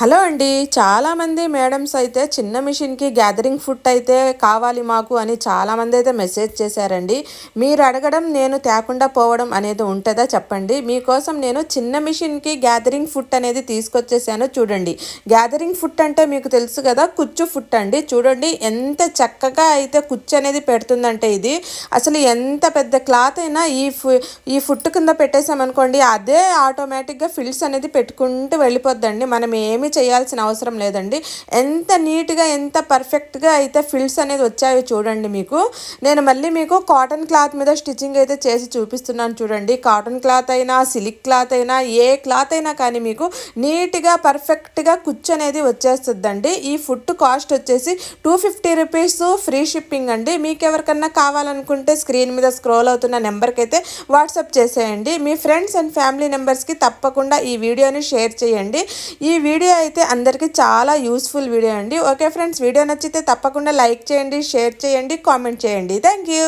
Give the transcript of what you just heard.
Hello అండి చాలామంది madams అయితే చిన్న మిషన్కి గ్యాదరింగ్ ఫుడ్ అయితే కావాలి మాకు అని చాలామంది అయితే మెసేజ్ చేశారండి. మీరు అడగడం నేను తేకుండా పోవడం అనేది ఉంటుందా చెప్పండి. మీకోసం నేను చిన్న మిషన్కి గ్యాదరింగ్ ఫుడ్ అనేది తీసుకొచ్చేసాను చూడండి. గ్యాదరింగ్ ఫుడ్ అంటే మీకు తెలుసు కదా కుచ్చు ఫుడ్ అండి. చూడండి ఎంత చక్కగా అయితే కుచ్చు అనేది పెడుతుందంటే ఇది. అసలు ఎంత పెద్ద క్లాత్ అయినా ఈ ఫు ఈ ఫుడ్ కింద పెట్టేసామనుకోండి అదే ఆటోమేటిక్గా ఫిల్స్ అనేది పెట్టుకుంటూ వెళ్ళిపోద్దండి. మనం ఏమి చేయాల్సిన అవసరం లేదండి. ఎంత నీట్గా ఎంత పర్ఫెక్ట్గా అయితే ఫిల్స్ అనేది వచ్చాయో చూడండి మీకు. నేను మళ్ళీ మీకు కాటన్ క్లాత్ మీద స్టిచ్చింగ్ అయితే చేసి చూపిస్తున్నాను చూడండి. కాటన్ క్లాత్ అయినా సిలిక్ క్లాత్ అయినా ఏ క్లాత్ అయినా కానీ మీకు నీట్గా పర్ఫెక్ట్గా కుచ్చు అనేది వచ్చేస్తుందండి. ఈ ఫుడ్ కాస్ట్ వచ్చేసి two fifty rupees free shipping అండి. మీకు ఎవరికన్నా కావాలనుకుంటే స్క్రీన్ మీద స్క్రోల్ అవుతున్న నెంబర్కి అయితే వాట్సాప్ చేసేయండి. మీ ఫ్రెండ్స్ అండ్ ఫ్యామిలీ మెంబర్స్కి తప్పకుండా ఈ వీడియోని షేర్ చేయండి. ఈ వీడియో అయితే అందరికీ చాలా యూస్ఫుల్ వీడియో అండి. ఓకే ఫ్రెండ్స్ వీడియో నచ్చితే తప్పకుండా లైక్ చేయండి షేర్ చేయండి కామెంట్ చేయండి. Thank you